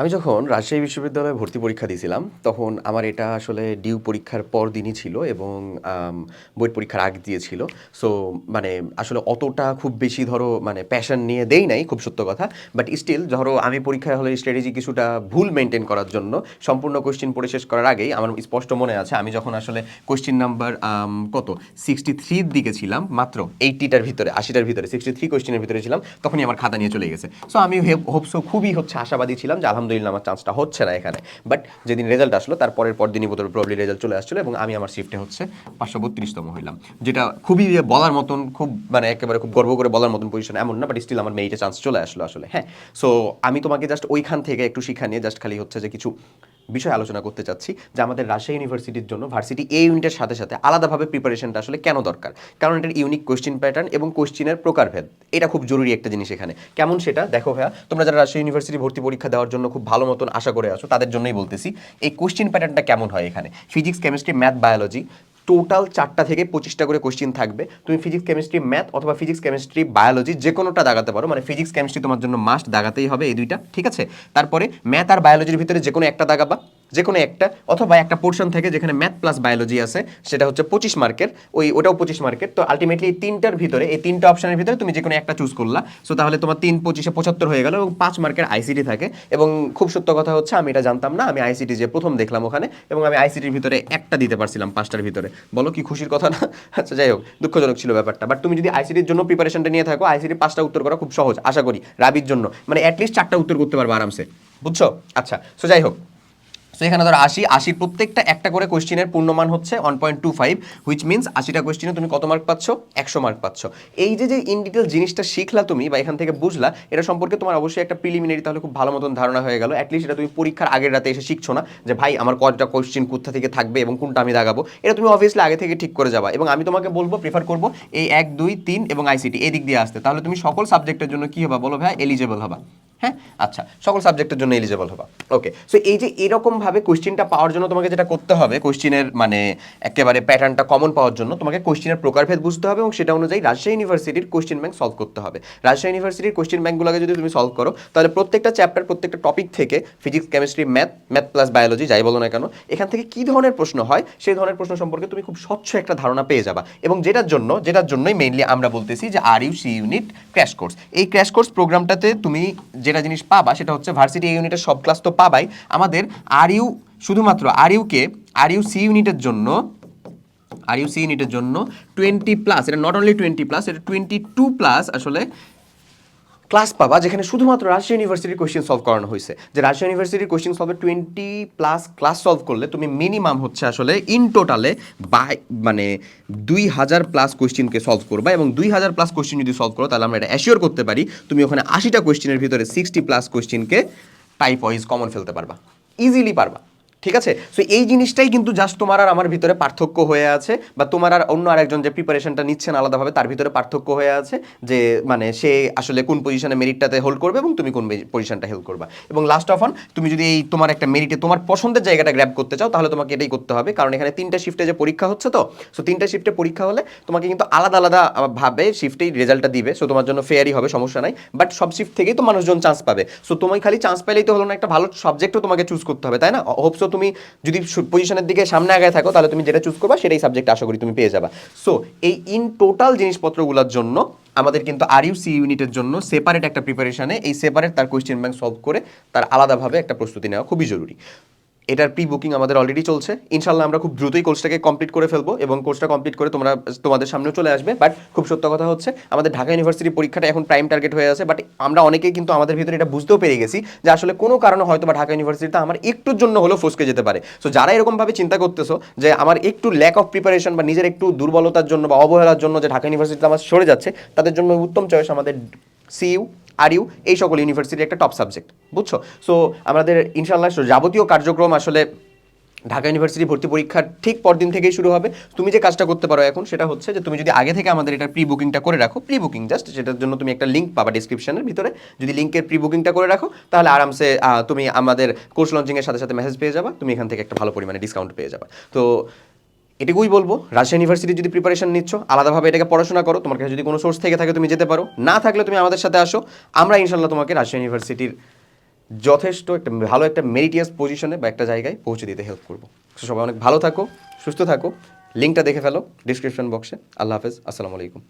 আমি যখন রাজশাহী বিশ্ববিদ্যালয়ে ভর্তি পরীক্ষা দিয়েছিলাম, তখন আমার এটা আসলে ডিউ পরীক্ষার পর দিনই ছিল এবং বইট পরীক্ষার আগে দিয়েছিল সো মানে আসলে অতটা খুব বেশি ধরো মানে প্যাশন নিয়ে দেই নাই, খুব সত্য কথা। বাট স্টিল ধরো, আমি পরীক্ষায় হলে স্ট্র্যাটেজি কিছুটা ভুল মেনটেন করার জন্য, সম্পূর্ণ কোশ্চিন পড়ে শেষ করার আগেই আমার স্পষ্ট মনে আছে, আমি যখন আসলে কোশ্চিন নাম্বার কত? সিক্সটি থ্রির দিকে ছিলাম, মাত্র এইটিটার ভিতরে, আশিটার ভিতরে সিক্সটি থ্রি কোশ্চেনের ভিতরে ছিলাম, তখনই আমার খাতা নিয়ে চলে গেছে। সো আমি হোপসো খুবই হচ্ছে আশাবাদী ছিলাম যে আলহামদুলিল্লাহ আমার চান্সটা হচ্ছে না এখানে। বাট যেদিন রেজাল্ট আসলো তারপরের পর দিনই বোধহয় প্রবলি রেজাল্ট চলে আসছিল এবং আমি আমার শিফটে হচ্ছে পাঁচশো বত্রিশতম হইলাম। যেটা খুবই বলার মতন, খুব মানে একেবারে খুব গর্ব করে বলার মতন পজিশন এমন না বাট স্টিল আমার মেয়েটা চান্স চলে আসলো আসলে হ্যাঁ। সো আমি তোমাকে জাস্ট ওইখান থেকে একটু শিক্ষা নিয়ে জাস্ট খালি হচ্ছে যে কিছু বিষয় আলোচনা করতে চাচ্ছি, যে আমাদের রাজশাহী ইউনিভার্সিটির জন্য ভার্সিটি এ ইউনিটের সাথে সাথে আলাদাভাবে প্রিপারেশনটা আসলে কেন দরকার? কারণ এটার ইউনিক কোয়েশ্চেন প্যাটার্ন এবং কোয়েশ্চিনের প্রকারভেদ। এটা খুব জরুরি একটা জিনিস এখানে। কেমন সেটা? দেখো ভাইয়া, তোমরা যারা রাজশাহী ইউনিভার্সিটি ভর্তি পরীক্ষা দেওয়ার জন্য খুব ভালো মতন আশা করে আছো, তাদের জন্যই বলতেছি, এই কোয়েশ্চেন প্যাটার্নটা কেমন হয় এখানে? Physics chemistry math biology total চারটা থেকে পঁচিশটা করে কোশ্চিন থাকবে। তুমি ফিজিক্স কেমিস্ট্রি ম্যাথ অথবা ফিজিক্স কেমিস্ট্রি বায়োলজি যে কোনোটা দাগাতে পারো। মানে ফিজিক্স কেমিস্ট্রি তোমার জন্য মাস্ট দাগাতেই হবে এই দুইটা। ঠিক আছে? তারপরে ম্যাথ আর বায়োলজির ভিতরে যে কোনো একটা দাগাবা। যে কোনো একটা অথবা একটা পোর্শন থেকে যেখানে ম্যাথ প্লাস বায়োলজি আছে, সেটা হচ্ছে পঁচিশ মার্কের ওই, ওটাও পঁচিশ মার্কের তো আলটিমেটলি তিনটার ভিতরে, এই তিনটা অপশনের ভিতরে তুমি যে কোনো একটা চুজ করলা। সো তাহলে তোমার তিন পঁচিশে পঁচাত্তর হয়ে গেল এবং পাঁচ মার্কের আইসিটি থাকে। এবং খুব সত্য কথা হচ্ছে, আমি এটা জানতাম না, আমি আইসিটি যে প্রথম দেখলাম ওখানে, এবং আমি আইসিটির ভিতরে একটা দিতে পারছিলাম পাঁচটার ভিতরে। বলো কি খুশির কথা না? আচ্ছা যাই হোক, দুঃখজনক ছিল ব্যাপারটা। বাট তুমি যদি আইসিটির জন্য প্রিপারেশনটা নিয়ে থাকো আইসিটি পাঁচটা উত্তর করা খুব সহজ, আশা করি, রাবির জন্য। মানে অ্যাটলিস্ট চারটা উত্তর করতে পারবে আরামসে। বুঝছ? আচ্ছা সো যাই হোক। সো এখানে ধরো আশি আশির প্রত্যেকটা একটা করে কোশ্চিনের পূর্ণমান হচ্ছে one point two five which means আশিটা কোশ্চিনে তুমি কত মার্ক পাচ্ছ? একশো মার্ক পাচ্ছ। এই যে যে ইন ডিটেল জিনিসটা শিখলা তুমি বা এখান থেকে বুঝলা, এটা সম্পর্কে তোমার অবশ্যই একটা প্রিলিমিনারি তাহলে খুব ভালো মতন ধারণা হয়ে গেল। অ্যাটলিস্ট এটা তুমি পরীক্ষার আগের রাতে এসে শিখছো না যে, ভাই, আমার কতটা কোশ্চিন কোথা থেকে থাকবে এবং কোনটা আমি দাগাবো? এটা তুমি অবভিয়াসলি আগে থেকে ঠিক করে যাবা। এবং আমি তোমাকে বলব প্রিফার করব এই এক, দুই, তিন এবং আইসিটি এই দিক দিয়ে আসতে। তাহলে তুমি সকল সাবজেক্টের জন্য কি হবা বলো ভাই এলিজেবল হবা। হ্যাঁ? আচ্ছা সকল সাবজেক্টের জন্য এলিজেবল হবা। ওকে সো এই যে এরকমভাবে কোশ্চিনটা পাওয়ার জন্য তোমাকে যেটা করতে হবে কোশ্চিনের মানে একেবারে প্যাটার্নটা কমন পাওয়ার জন্য তোমাকে কোশ্চিনের প্রকারভেদ বুঝতে হবে এবং সেটা অনুযায়ী রাজশাহী ইউনিভার্সিটির কোশ্চিন ব্যাংক সলভ করতে হবে। রাজশাহী ইউনিভার্সিটির কোশ্চিন ব্যাংকগুলোকে যদি তুমি সলভ করো, তাহলে প্রত্যেকটা চ্যাপ্টার প্রত্যেকটা টপিক থেকে physics chemistry math math plus biology যাই বলো না কেন, এখান থেকে কী ধরনের প্রশ্ন হয়, সেই ধরনের প্রশ্ন সম্পর্কে তুমি খুব স্বচ্ছ একটা ধারণা পেয়ে যাবা। এবং যেটার জন্য, যেটার জন্যই মেইনলি আমরা বলতেছি যে R U C unit crash course এই ক্র্যাশ কোর্স প্রোগ্রামটাতে তুমি যেটা জিনিস পাবা, সেটা হচ্ছে ভার্সিটি ইউনিটের সব ক্লাস তো পাবাই আমাদের আর ইউ শুধুমাত্র আর ইউকে আর ইউ সি ইউনিটের জন্য, আর ইউ সি ইউনিটের জন্য টোয়েন্টি প্লাস এটা নট অনলি টোয়েন্টি প্লাস এটা টোয়েন্টি টু প্লাস আসলে ক্লাস পাবা, যেখানে শুধুমাত্র রাজশাহী ইউনিভার্সিটির কোশ্চেন সলভ করানো হয়েছে। যে রাজশাহী ইউনিভার্সিটির কোশ্চেন সলভে টোয়েন্টি প্লাস ক্লাস সলভ করলে তুমি মিনিমাম হচ্ছে আসলে ইন টোটালে বাই মানে দুই হাজার প্লাস কোশ্চেনকে সলভ করবা এবং দুই হাজার প্লাস কোশ্চেন যদি সলভ করো, তাহলে আমরা এটা অ্যাসিওর করতে পারি, তুমি ওখানে আশিটা কোশ্চেনের ভিতরে সিক্সটি প্লাস কোশ্চেনকে টাইপ ওয়াইজ কমন ফেলতে পারবা। ইজিলি পারবা। ঠিক আছে? সো এই জিনিসটাই কিন্তু জাস্ট তোমার আর আমার ভিতরে পার্থক্য হয়ে আছে বা তোমার আর অন্য আরেকজন যে প্রিপারেশনটা নিচ্ছেন আলাদাভাবে, তার ভিতরে পার্থক্য হয়ে আছে যে মানে সে আসলে কোন পজিশনে মেরিটটাতে হোল্ড করবে এবং তুমি কোন পজিশনটা হেল্প করবা। এবং লাস্ট অফ অন তুমি যদি এই তোমার একটা মেরিটে তোমার পছন্দের জায়গাটা গ্র্যাব করতে চাও, তাহলে তোমাকে এটাই করতে হবে। কারণ এখানে তিনটা শিফটে যে পরীক্ষা হচ্ছে তো সো তিনটা শিফটে পরীক্ষা হলে তোমাকে কিন্তু আলাদা আলাদা ভাবে শিফটেই রেজাল্টটা দিবে। সো তোমার জন্য ফেয়ারই হবে, সমস্যা নাই। বাট সব শিফট থেকেই তো মানুষজন চান্স পাবে। সো তুমি খালি চান্স পাইলেই তো হলো না, একটা ভালো সাবজেক্টও তোমাকে চুজ করতে হবে, তাই না? হোপসো তুমি যদি পজিশনের দিকে সামনে আগে থাকো, তাহলে তুমি যেটা চুজ করবা, সেটাই সাবজেক্ট আশা করি তুমি পেয়ে যাবা। সো এই ইন টোটাল জিনিসপত্রগুলোর জন্য আমাদের কিন্তু আর সি ইউনিটের জন্য সেপারেট একটা প্রিপারেশানে এই সেপারেট তার কোয়েশ্চেন ব্যাংক সলভ করে তার আলাদাভাবে একটা প্রস্তুতি নেওয়া খুবই জরুরি। এটার প্রি বুকিং আমাদের অলরেডি চলছে। ইনশাল্লাহ আমরা খুব দ্রুতই কোর্সটাকে কমপ্লিট করে ফেলব এবং কোর্সটা কমপ্লিট করে তোমরা, তোমাদের সামনেও চলে আসবে। বাট খুব সত্য কথা হচ্ছে, আমাদের ঢাকা ইউনিভার্সিটি পরীক্ষাটা এখন প্রাইম টার্গেট হয়ে আছে বাট আমরা অনেকেই কিন্তু আমাদের ভিতরে এটা বুঝতেও পেরে গেছি যে আসলে কোনো কারণে হয়তো বা ঢাকা ইউনিভার্সিটিতে আমার একটুর জন্য হলেও ফসকে যেতে পারে। সো যারা এরকমভাবে চিন্তা করতেছো যে আমার একটু ল্যাক অফ প্রিপারেশন বা নিজের একটু দুর্বলতার জন্য বা অবহেলার জন্য যে ঢাকা ইউনিভার্সিটিতে আমার সরে যাচ্ছে, তাদের জন্য উত্তম চয়েস আমাদের সিইউ আর ইউ, এই সকল ইউনিভার্সিটির একটা টপ সাবজেক্ট বুঝছ? সো আমাদের ইনশাল্লাহ যাবতীয় কার্যক্রম আসলে ঢাকা ইউনিভার্সিটি ভর্তি পরীক্ষার ঠিক পরদিন থেকেই শুরু হবে। তুমি যে কাজটা করতে পারো এখন সেটা হচ্ছে যে তুমি যদি আগে থেকে আমাদের এটা প্রি বুকিংটা করে রাখো প্রি বুকিং জাস্ট সেটার জন্য তুমি একটা লিঙ্ক পাবা ডিসক্রিপশনের ভিতরে। যদি লিঙ্কের প্রি বুকিংটা করে রাখো, তাহলে আরামসে তুমি আমাদের কোর্স লঞ্চিংয়ের সাথে সাথে মেসেজ পেয়ে যাবা, তুমি এখান থেকে একটা ভালো পরিমাণে ডিসকাউন্ট পেয়ে যাবা। তো এটুকুই বলব, রাজশাহী ইউনিভার্সিটি যদি প্রিপারেশন নিচ্ছ, আলাদাভাবে এটাকে পড়াশোনা করো, তোমার কাছে যদি কোনো সোর্স থেকে থাকে তুমি যেতে পারো। না থাকলে তুমি আমাদের সাথে আসো, আমরা ইনশাল্লাহ তোমাকে রাজশাহী ইউনিভার্সিটির যথেষ্ট একটা ভালো একটা মেরিটিয়াস পজিশনে বা একটা জায়গায় পৌঁছে দিতে হেল্প করব। সবাই অনেক ভালো থাকো, সুস্থ থাকো লিঙ্কটা দেখে ফেলো ডিসক্রিপশন বক্সে আল্লাহ হাফেজ, আসসালামু আলাইকুম।